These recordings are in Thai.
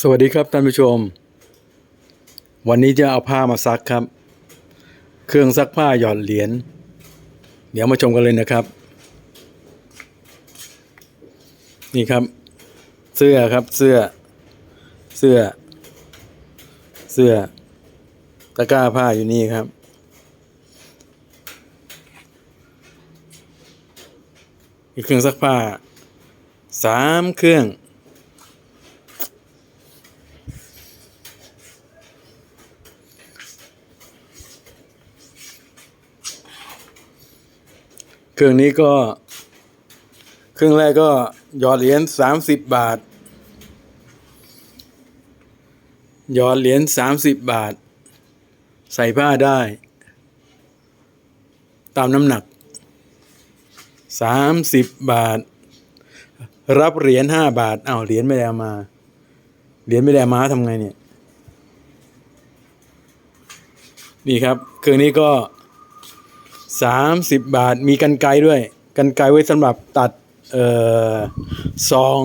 สวัสดีครับท่านผู้ชม วันนี้จะเอาผ้ามาซักครับ เครื่องซักผ้าหยอดเหรียญเดี๋ยวมาชมกันเลยนะครับ นี่ครับ เสื้อครับเสื้อ เสื้อ เสื้อตะกร้าผ้าอยู่นี่ครับ อีกเครื่องซักผ้าสามเครื่อง ครื่องนี้ก็ เครื่องแรกก็หยอดเหรียญสามสิบบาท หยอดเหรียญสามสิบบาท ใส่ผ้าได้ ตามน้ำหนักสามสิบบาท รับเหรียญห้าบาทเอาวเหรียญไม่ได้มา เหรียญไม่ได้มาทำไงเนี่ย นี่ครับ เครื่องนี้ก็ สามสิบบาทมีกันไกด้วย กันไกไว้สำหรับตัดเอ่อซอง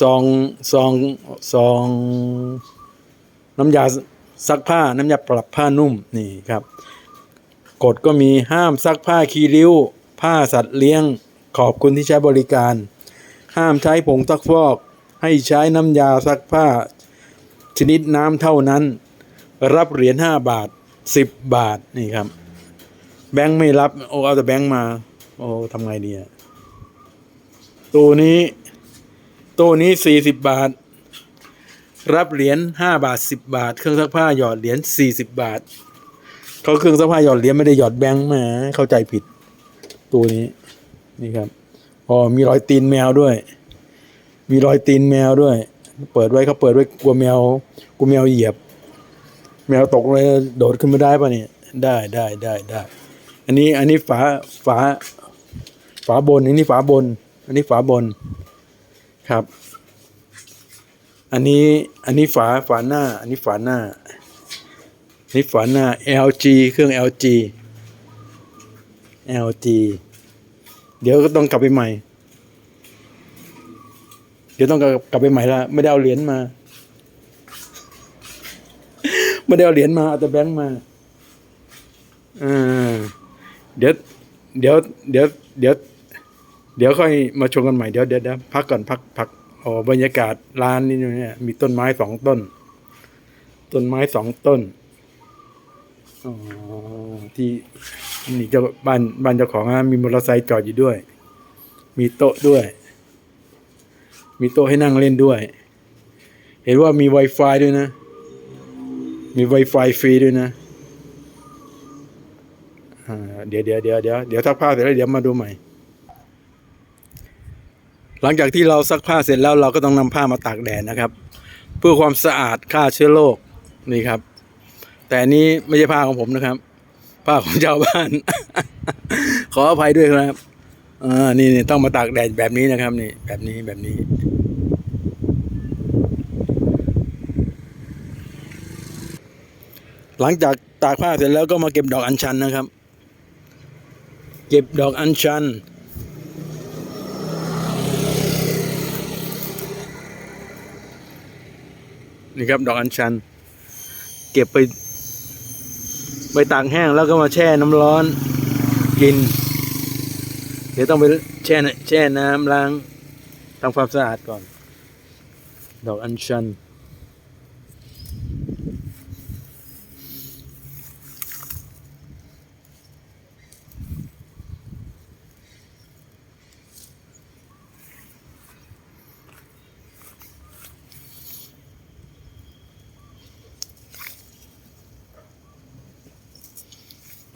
ซองซองซองน้ำยาซักผ้าน้ำยาปรับผ้านุ่มนี่ครับกฎก็มีห้ามซักผ้าคีริ้ว ผ้าสัตว์เลี้ยง ขอบคุณที่ใช้บริการ ห้ามใช้ผงซักฟอก ให้ใช้น้ำยาซักผ้า ชนิดน้ำเท่านั้น รับเหรียญห้าบาทสิบบาทนี่ครับ แบงค์ไม่รับ โอ้เอาแต่แบงค์มา โอ้ทำไงดีอะตัวนี้ตัวนี้สี่สิบบาท รับเหรียญห้าบาทสิบบาท เครื่องซักผ้าหยอดเหรียญสี่สิบบาท เขาเครื่องซักผ้าหยอดเหรียญไม่ได้หยอดแบงค์มาเข้าใจผิด ตัวนี้นี่ครับอ๋อมีรอยตีนแมวด้วย มีรอยตีนแมวด้วย เปิดไว้เขาเปิดไว้กลัวแมวกลัวแมวเหยียบ แมวตกเลยโดดขึ้นมาได้ปะเนี่ยได้ได้ได้ได้ อันนี้อันนี้ฝาฝาฝาบนอันนี้ฝาบน อันนี้ฝาบนครับ อันนี้อันนี้ฝาฝาหน้า อันนี้ฝาหน้าอันนี้ฝาหน้า LG เครื่อง LG LG เดี๋ยวก็ต้องกลับไปใหม่ เดี๋ยวต้องกลับไปใหม่ละไม่ได้เอาเหรียญมาไม่ได้เอาเหรียญมาเอาแต่แบงค์มาอ่า เดี๋ยวเดี๋ยวเดี๋ยวเดี๋ยวเดี๋ยวค่อยมาชมกันใหม่เดี๋ยวเดี๋ยวเดี๋ยวพักก่อนพักพักโอ้บรรยากาศร้านนี้เนี่ยมีต้นไม้สองต้น ต้นไม้สองต้นอ๋อที่นี่เจ้าบ้านบ้านเจ้าของนะมีมอเตอร์ไซค์จอดอยู่ด้วย มีโต๊ะด้วย มีโต๊ะให้นั่งเล่นด้วย เห็นว่ามี Wi-Fi ด้วยนะ มี Wi-Fi ฟรีด้วยนะ เดี๋ยวเดี๋ยวเดี๋ยวเดี๋ยวเดี๋ยวซักผ้าเสร็จแล้วเดี๋ยวมาดูใหม่ หลังจากที่เราซักผ้าเสร็จแล้วเราก็ต้องนำผ้ามาตากแดดนะครับ เพื่อความสะอาดฆ่าเชื้อโรคนี่ครับ แต่นนี้ไม่ใช่ผ้าของผมนะครับ ผ้าของชาวบ้าน ขออภัยด้วยครับอ่านี่นี่ต้องมาตากแดดแบบนี้นะครับ นี่ แบบนี้แบบนี้หลังจากตากผ้าเสร็จแล้วก็มาเก็บดอกอัญชันนะครับ เก็บดอกอัญชัน นี่ครับดอกอัญชัน เก็บไป ไปตากแห้งแล้วก็มาแช่น้ำร้อนกิน เดี๋ยวต้องไปแช่น้ำแช่น้ำล้างทำความสะอาดก่อน ดอกอัญชัน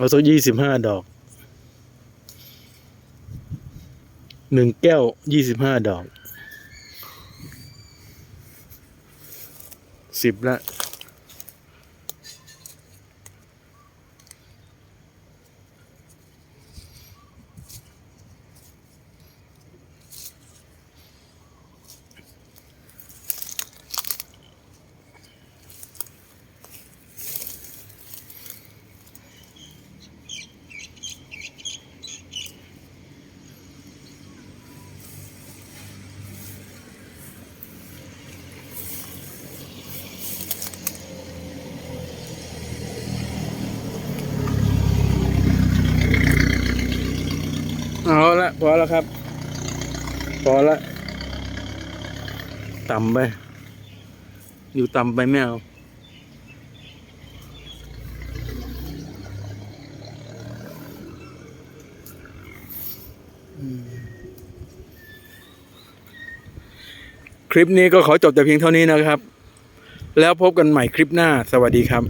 เอาสักยี่สิบห้าดอกหนึ่งแก้วยี่สิบห้าดอกสิบละ พอแล้วครับ พอละต่ำไป อยู่ต่ำไปไม่เอาคลิปนี้ก็ขอจบแต่เพียงเท่านี้นะครับ แล้วพบกันใหม่คลิปหน้า สวัสดีครับ